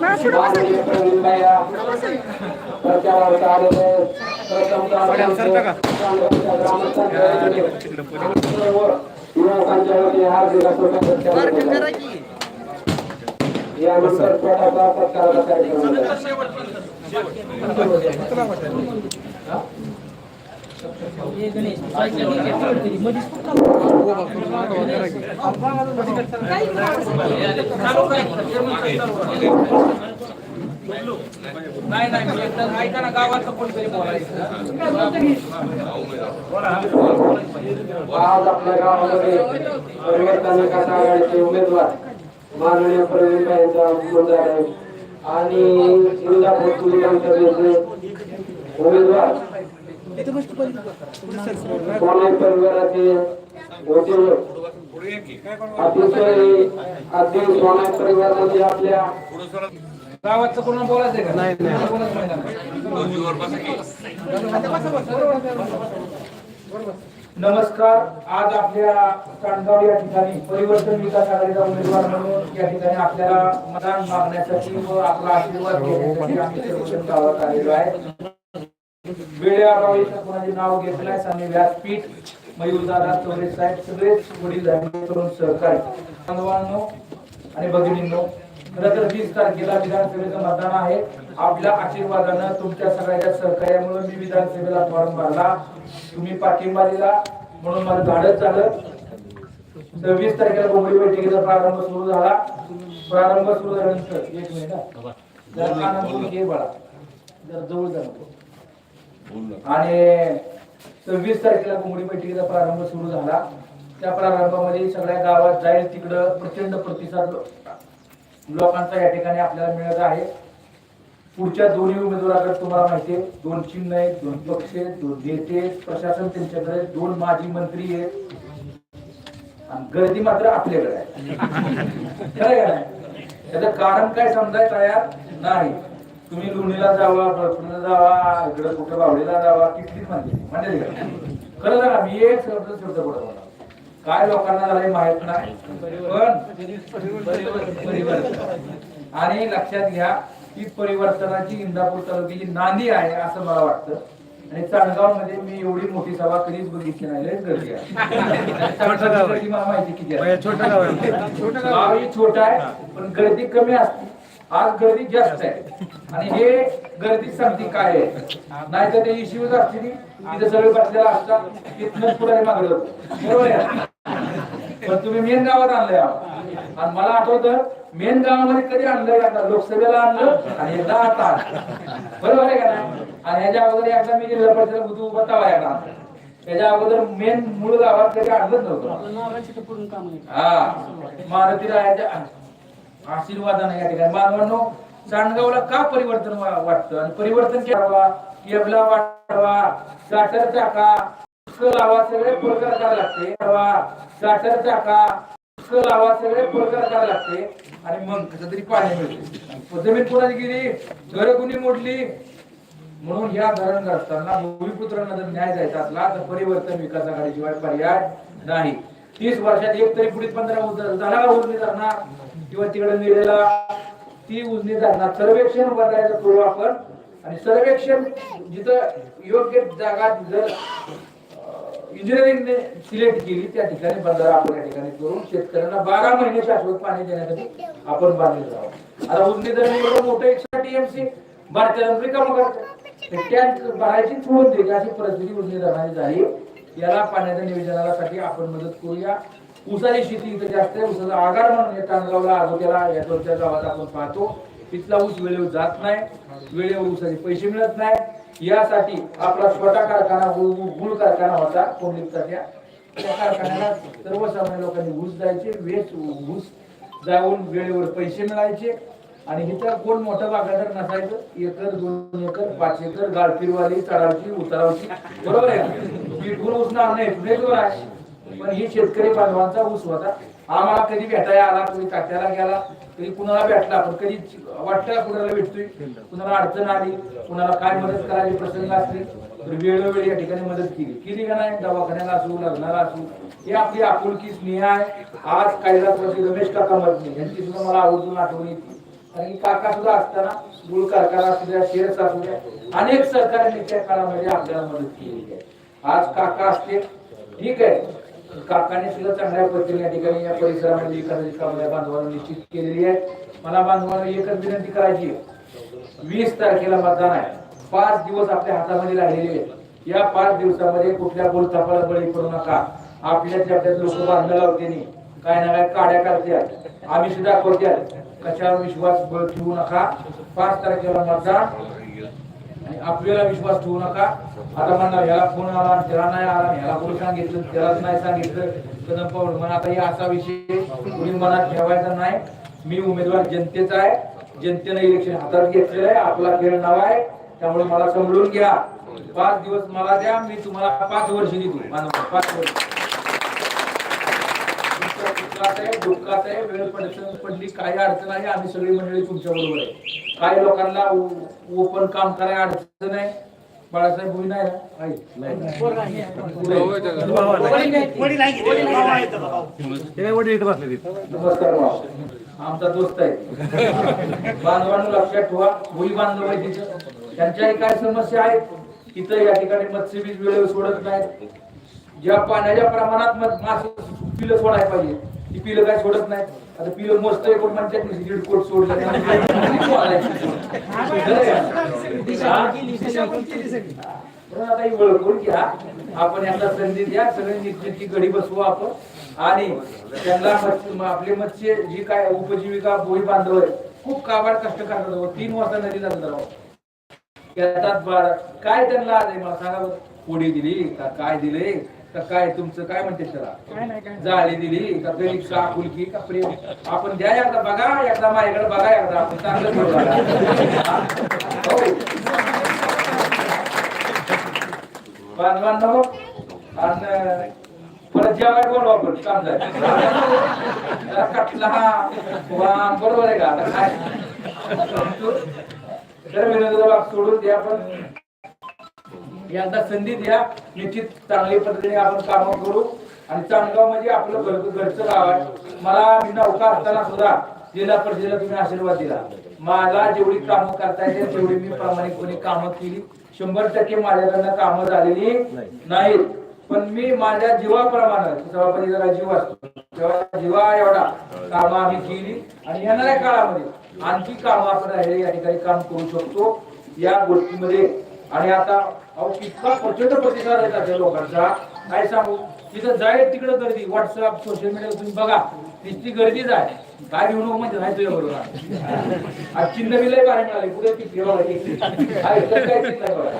माननीय आलेले युवकांच्या वतीने हार्दिक शुभेच्छा यानंतर कार्यक्रम नाही नाही ऐका ना गावातलं कोणतरी बोलायचं आज आपल्या गावामध्ये परिवर्तन विकास आघाडीचे उमेदवार माननीय प्रवीण यांचा मंदिर आहे आणि इंदापूर उमेदवार परिवाराचे अतिशय परिवारामध्ये आपल्या कोणाला का नाही नमस्कार आज आपल्या कांडगाव या ठिकाणी परिवर्तन विकास आघाडीचा उमेदवार म्हणून या ठिकाणी आपल्याला मतदान मागण्यासाठी व आपला आशीर्वाद घेण्यासाठी आम्ही सर्वजण गावात आलेलो आहे. वेळेअभावी कोणाचे नाव घेत नाही व्यासपीठ मयूरदादा चौरे साहेब सगळेच वडील करून सहकारी. बांधवांनो आणि भगिनींनो खरं तर वीस तारखेला विधानसभेचं मतदान आहे. आपल्या आशीर्वादानं तुमच्या सगळ्याच्या सहकार्यामुळे मी विधानसभेला फॉर्म भरला. तुम्ही पाठिंबा दिला. म्हणून मला झाडच झालं. सव्वीस तारखेला बोंबडी बैठकीचा प्रारंभ सुरू झाला. प्रारंभ सुरू झाल्यानंतर एक महिना जर घे जवळ जा नको. आणि सव्वीस तारखेला कोंबडी बैठकीचा प्रारंभ सुरू झाला. त्या प्रारंभामध्ये सगळ्या गावात जाईल तिकडं प्रचंड प्रतिसाद लोकांचा या ठिकाणी आपल्याला मिळत आहे. पुढच्या दोन्ही उमेदवाराकडे तुम्हाला माहिती आहे दोन चिन्ह आहेत दोन पक्ष आहेत दोन नेते प्रशासन त्यांच्याकडे दोन माजी मंत्री आहेत. आणि गर्दी मात्र आपल्याकडे आहे. खरं का नाही? त्याचं कारण काय समजाय तयार नाही. तुम्ही लोणीला जावा भरपूरला जावा इकडे कुठं बावडीला जावा किती म्हणते म्हणजे का? खरं सांगा मी एक शब्द शब्द पुढे बोला काय लोकांना झालंय माहीत नाही पण परिवर्तन आणि लक्षात घ्या ही परिवर्तनाची इंदापूर तालुक्याची नांदी आहे असं मला वाटतं. आणि चाणगावमध्ये मी एवढी मोठी सभा कधीच बघितली नाही लय गर्दी आहे. माहिती किती आहे? छोटं गाव आहे पण गर्दी कमी असते. आज गर्दी जास्त आहे. आणि हे गर्दी सांगते काय आहे? नाही तर ते इश्यूज असते ती तिथे सगळे बसलेला असतात. तिथनच पुढे मागलं. बरोबर आहे पण तुम्ही मेन गावात आणलंय. आणि मला आठवतं मेन गावामध्ये कधी आणलंय आता? लोकसभेला आणलं आणि एकदा आता. बरोबर आहे का नाही? आणि ह्याच्या अगोदर एकदा मी जिल्हा परिषद बतावा एकदा आणलं. त्याच्या अगोदर मेन मूळ गावात कधी आणलंच नव्हतं. हा. मारुतीला आशीर्वादाने या ठिकाणी. मानवांनो चांदगावला का परिवर्तन वाटतं? आणि परिवर्तन करावा केबला वाढवा साटर टाका लावा सगळे प्रकार करायला लागते. वाढवा, साटर टाका लावा सगळे प्रकार करायला लागते. आणि मग कसं तरी पाणी मिळते. जमीन कोणाची गेली? घर कुणी मोडली? म्हणून या धरण असताना भूमिपुत्रांना जर न्याय द्यायचा असला तर परिवर्तन विकास आघाडीशिवाय पर्याय नाही. तीस वर्षात एक तरी पुढील पंधरा झाला का उजनी धरणार किंवा तिकडे नेलेला ती उजनी धरणार सर्वेक्षण बदलायचं करू आपण आणि सर्वेक्षण जिथं योग्य जागा जर इंजिनिअरिंगने सिलेक्ट केली त्या ठिकाणी बंधारा आपण या ठिकाणी करून शेतकऱ्यांना बारा महिने शाश्वत पाणी देण्यासाठी आपण बांधले जावं आता उजनी धरण एवढं मोठं एकशे टीएमसी भारतीय रिकामं करतं टँक भरायची सोडून द्यायची अशी परिस्थिती उजनी धरणाची झाली. याला पाण्याच्या नियोजनासाठी आपण मदत करूया. उसाची शेती इथं जास्त आहे ऊसाचा आगार म्हणून या लावला आगोत्याला या दोनच्या गावात आपण पाहतो. तिथला ऊस वेळेवर जात नाही वेळेवर ऊसाचे पैसे मिळत नाही. यासाठी आपला छोटा कारखाना गुळ कारखाना होता कोंडलीचा त्या. कारखान्याला सर्वसामान्य लोकांनी ऊस जायचे वेच ऊस जाऊन वेळेवर पैसे मिळायचे. आणि इथं कोण मोठं बागायदार नसायचं एकर दोन एकर पाच एकर गाळपीरवाली चढावची उतारावची. बरोबर आहे का? पिठून ऊस नाही पुढे आहे पण हे शेतकरी बांधवांचा ऊस होता. आम्हाला कधी भेटायला आला कोणी काट्याला गेला कधी कुणाला भेटला पण कधी वाटलं कुणाला भेटतोय? कुणाला अडचण आली कुणाला काय मदत करायची प्रसंग असतील तर वेळोवेळी या ठिकाणी मदत केली. केली का नाही? दवाखान्याला असू लग्नाला असू ही आपली आपुलकी स्नेह आहे. आज कैलासवासी रमेश काका मधने यांची सुद्धा मला आवडून आठवण येते. कारण की काका सुद्धा असताना गुळ कारखाना असू द्या शेअर्स असू द्या अनेक सहकार्यांनी त्या काळामध्ये आपल्याला मदत केलेली आहे. आज काका असते ठीक आहे. काकाने सुद्धा चांगल्या पद्धतीने या ठिकाणी या परिसरामध्ये एखादी कामल्या बांधवांना निश्चित केलेली आहे. मला बांधवांना एकच विनंती करायची आहे. वीस तारखेला मतदान आहे. पाच दिवस आपल्या हातामध्ये राहिलेले आहेत. या पाच दिवसामध्ये कुठल्या बोलतापाला बळी पडू नका. आपल्या आपल्यात लोक बांधलं लावते नाही. काय ना काय काड्या करतात आम्ही सुद्धा करतात कशावर विश्वास ठेवू नका. पाच तारखेला मतदान. आपल्याला विश्वास ठेवू नका. आता म्हणणार ह्याला फोन आला त्याला नाही आला ह्याला कोणी सांगितलं त्यालाच नाही सांगितलं. कदम पाऊल म्हणून आता हे असा विषय कोणी मनात ठेवायचा नाही. मी उमेदवार जनतेचा आहे. जनतेने इलेक्शन हातात घेतलेलं आहे. आपला खेळ नाव आहे. त्यामुळे मला समजून घ्या. पाच दिवस मला द्या. मी तुम्हाला पाच वर्ष देतो. पाच वर्ष. तुमच्या आहे दुःखात आहे वेळ पडत पडली काय अडचण आहे आम्ही सगळी मंडळी तुमच्या बरोबर आहे. काही लोकांना ओपन काम करायला अडचण आहे. बाळासाहेब नाही नमस्कार आमचा दोस्त आहे. बांधवांना लक्षात ठेवा. भुई बांधव आहे तिथं. त्यांच्याही काय समस्या आहेत? तिथं या ठिकाणी मत्स्यबीज वेळेवर सोडत नाहीत. ज्या पाण्याच्या प्रमाणात मासे मास सोडायला पाहिजे. ती पिलं काय सोडत नाहीत आता पिलं मस्त आहे कोण म्हणतात की दीड कोट सोडलं नाही. आता ही ओळखून घ्या. आपण यांना संधी द्या. सगळे नीटनेटकी गडी बसवू आपण. आणि त्यांना आपले मत्स्य जी काय उपजीविका बोई बांधव आहे खूप काबाड कष्ट करतात. हो. तीन वाजता नदीला जातात. येतात बारा काय त्यांना आज आहे मला सांगा पोळी दिली काय दिले का काय तुमचं काय म्हणते त्याला? जाळी दिली का गरीब का आपुलकी का प्रेम? आपण द्या एकदा बघा एकदा माझ्याकडे बघा एकदा आपण चांगलं. बांधवांनो आणि परत जेवायला बोलू आपण काम त्याला कटला वा बरोबर आहे का? आता काय? तर विनोद बाग सोडून द्या पण यांना संधी द्या. निश्चित चांगल्या पद्धतीने आपण काम करू. आणि चांदगाव म्हणजे आपलं घर घरचं गाव आहे. मला मी नौका असताना सुद्धा जिल्हा परिषदेला तुम्ही आशीर्वाद दिला. मला जेवढी कामं करता येते तेवढी मी प्रामाणिकपणे कामं केली. शंभर टक्के माझ्याकडनं कामं झालेली नाहीत. पण मी माझ्या जीवाप्रमाणे सभापती जरा जीव असतो. तेव्हा जीवा एवढा कामं आम्ही केली. आणि येणाऱ्या काळामध्ये आणखी कामं आपण राहिले या ठिकाणी काम करू शकतो. या गोष्टीमध्ये आणि आता अहो इतका प्रचंड प्रतिसाद येतात त्या लोकांचा. काय सांगू? तिथं जाईल तिकडे गर्दी. व्हॉट्सअप सोशल मीडिया तुम्ही बघा. तिची गर्दीच आहे काय घेऊ म्हणजे नाही तुझ्या बरोबर. आज चिन्ह बिलही बारे मिळाली. पुढे ती ठेवा बघा.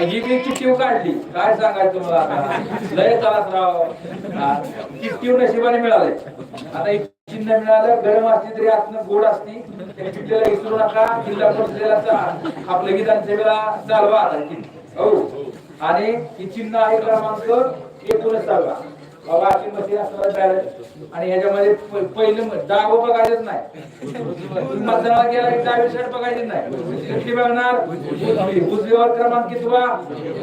ही मी चिठ्ठी काढली. काय सांगायचं तुम्हाला आता? लय चालत राव. चिठ्ठी नशिबाने मिळाले आता चिन्ह मिळालं गरम असली तरी आतनं गोड असती. त्या चिठ्ठीला विसरू नका जिल्हा परिषदेला चा- आपल्या विधानसभेला चालवा हो. आणि ही चिन्ह आहे क्रमांक एकोणीसावा बाबा अशी मशीन असणार बॅलन्स. आणि ह्याच्यामध्ये पहिलं म- डाव बघायचंच नाही. मतदानाला गेला की डावी साईड बघायची नाही. किती बघणार? उजवीवर क्रमांक कितवा?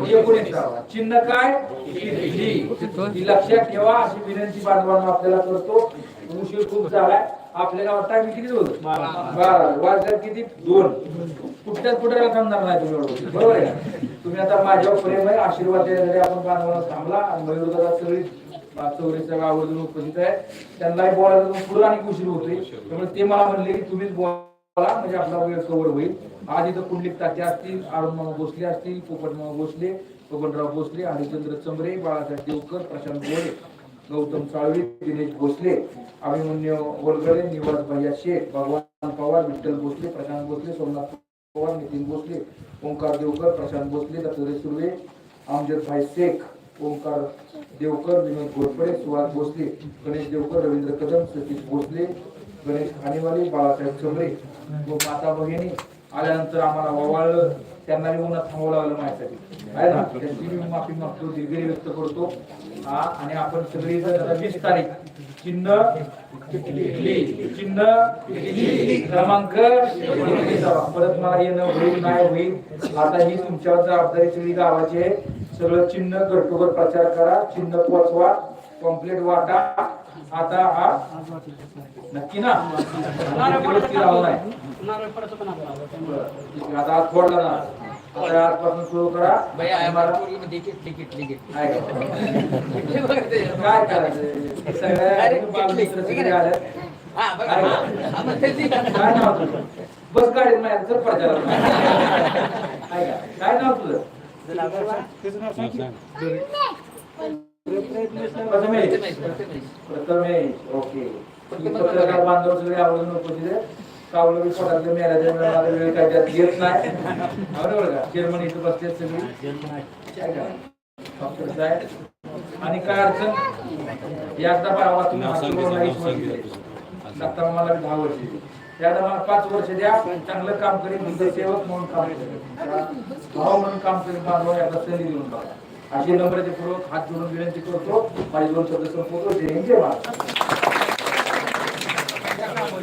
एकोणीसावा चिन्ह काय? ही लक्षात ठेवा अशी विनंती बांधवांना आपल्याला करतो. उशीर खूप झालाय. आपल्याला वाटतं आम्ही किती बोलतो बारा. वाजल्यात किती? दोन. कुठल्याच कुठे थांबणार नाही तुम्ही बरोबर आहे तुम्ही आता माझ्यावर प्रेम आहे आशीर्वाद देण्यासाठी आपण बांधवाला थांबला. आणि मयूरदादा सगळी चौरीच्या आवर्जून उपस्थित आहे त्यांनाही बोलायला पुढे आणि उशीर होतोय. त्यामुळे ते मला म्हणले की तुम्हीच बोला म्हणजे आपला वेळ कव्हर होईल. आज इथं कुंडलिक तात्या असतील अरुण भोसले असतील पोपट भोसले बबनराव भोसले हरिचंद्र चंबरे बाळासाहेब देवकर प्रशांत गोळे गौतम साळवी दिनेश भोसले अभिमन्यू वलगडे निवास भैया शेख भगवान पवार विठ्ठल भोसले प्रशांत भोसले सोमनाथ पवार नितीन भोसले ओंकार देवकर प्रशांत भोसले दत्तात्रय सुर्वे अमजद भाई शेख ओंकार देवकर विनोद घोरपडे सुहास भोसले गणेश देवकर रवींद्र कदम सतीश भोसले गणेश खानेवाले बाळासाहेब चंबरे व माता भगिनी आल्यानंतर आम्हाला ओवाळलं त्यांना मी उन्हात माहिती लागलं माझ्यासाठी. आहे ना त्यांची मी माफी मागतो दिलगिरी व्यक्त करतो. हा आणि आपण सगळी जर वीस तारीख चिन्ह चिन्ह क्रमांक परत मला येणं होईल नाही होईल. आता ही तुमच्यावर जबाबदारी सगळी गावाची आहे सगळं चिन्ह घरटोघर प्रचार करा. चिन्ह पोचवा. कॉम्प्लेट वाटा. आता हा? नक्की ना? आहे. आता आज फोडला ना. आता आजपासून सुरू करा? काय करायचं? सगळ्या? काय नाव तुझं? बस गाडीत नाही आहे का? काय नाव तुझं? प्रथमेश. प्रथमेश. ओके. ही पत्रकार बांधव सगळे आवडून नको तिथे. कावलं मेला वेळ काय त्यात येत नाही. बरोबर का? चेअरमन इथं सगळी. साहेब. आणि काय अडचण? एकदा बाबा तुम्ही. आता मला दहा वर्ष. त्याला मला पाच वर्ष द्या. चांगलं काम करीन सेवक म्हणून काम करेन. भाऊ म्हणून काम करीन बांधव एकदा संधी देऊन बघा. असे नम्रते पूर्वक हात जोडून विनंती करतो. माझे दोन शब्द संपवतो जय जय